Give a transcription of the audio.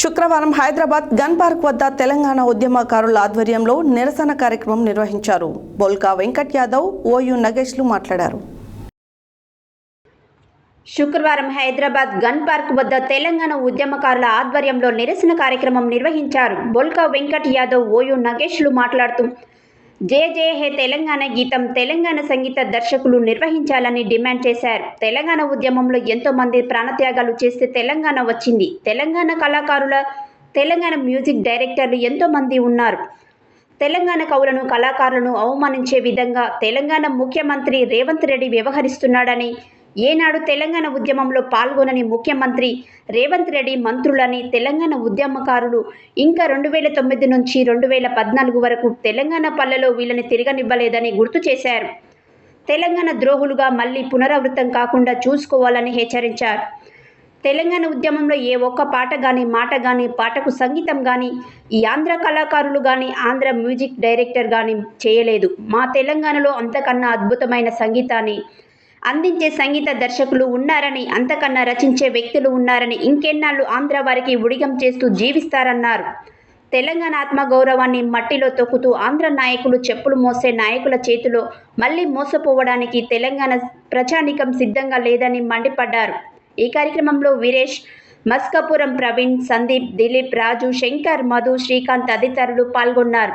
శుక్రవారం Hyderabad gun park వద్ద తెలంగాణ ఉద్యమకారుల ఆధ్వర్యంలో నిరసన కార్యక్రమం నిర్వహించారు. బోల్కా వెంకట్ యాదవ్ ఓయు నగేష్లు మాట్లాడారు. శుక్రవారం హైదరాబాద్ గన్ పార్క్ వద్ద తెలంగాణ ఉద్యమకారుల ఆధ్వర్యంలో నిరసన కార్యక్రమం నిర్వహించారు. బొల్కా వెంకట్ యాదవ్ ఓయు నగేష్లు మాట్లాడుతూ జే జే హే తెలంగాణ గీతం. తెలంగాణ సంగీత దర్శకులు నిర్వహించాలని డిమాండ్ చేశారు. తెలంగాణ ఉద్యమంలో ఎంతో మంది ప్రాణత్యాగాలు చేస్తే తెలంగాణ వచ్చింది. తెలంగాణ కళాకారుల తెలంగాణ మ్యూజిక్ డైరెక్టర్లు ఎంతో మంది ఉన్నారు. తెలంగాణ కవులను కళాకారులను అవమానించే విధంగా తెలంగాణ ముఖ్యమంత్రి రేవంత్ రెడ్డి వ్యవహరిస్తున్నాడని ఏనాడు తెలంగాణ ఉద్యమంలో పాల్గొనని ముఖ్యమంత్రి రేవంత్ రెడ్డి మంత్రులని తెలంగాణ ఉద్యమకారులు ఇంకా రెండు వేల తొమ్మిది నుంచి రెండు వేల పద్నాలుగు వరకు తెలంగాణ పల్లెలో వీళ్ళని తిరగనివ్వలేదని గుర్తు చేశారు. తెలంగాణ ద్రోహులుగా మళ్ళీ పునరావృతం కాకుండా చూసుకోవాలని హెచ్చరించారు. తెలంగాణ ఉద్యమంలో ఏ ఒక్క పాట కానీ మాట కానీ పాటకు సంగీతం కానీ ఈ ఆంధ్ర కళాకారులు కానీ ఆంధ్ర మ్యూజిక్ డైరెక్టర్ కానీ చేయలేదు. మా తెలంగాణలో అంతకన్నా అద్భుతమైన సంగీతాన్ని అందించే సంగీత దర్శకులు ఉన్నారని అంతకన్నా రచించే వ్యక్తులు ఉన్నారని ఇంకెన్నాళ్ళు ఆంధ్ర వారికి ఉడిగం చేస్తూ జీవిస్తారన్నారు. తెలంగాణ ఆత్మ గౌరవాన్ని మట్టిలో తొక్కుతూ ఆంధ్ర నాయకులు చెప్పులు మోసే నాయకుల చేతిలో మళ్ళీ మోసపోవడానికి తెలంగాణ ప్రజానికం సిద్ధంగా లేదని మండిపడ్డారు. ఈ కార్యక్రమంలో వీరేష్ మస్కపురం ప్రవీణ్ సందీప్ దిలీప్ రాజు శంకర్ మధు శ్రీకాంత్ తదితరులు పాల్గొన్నారు.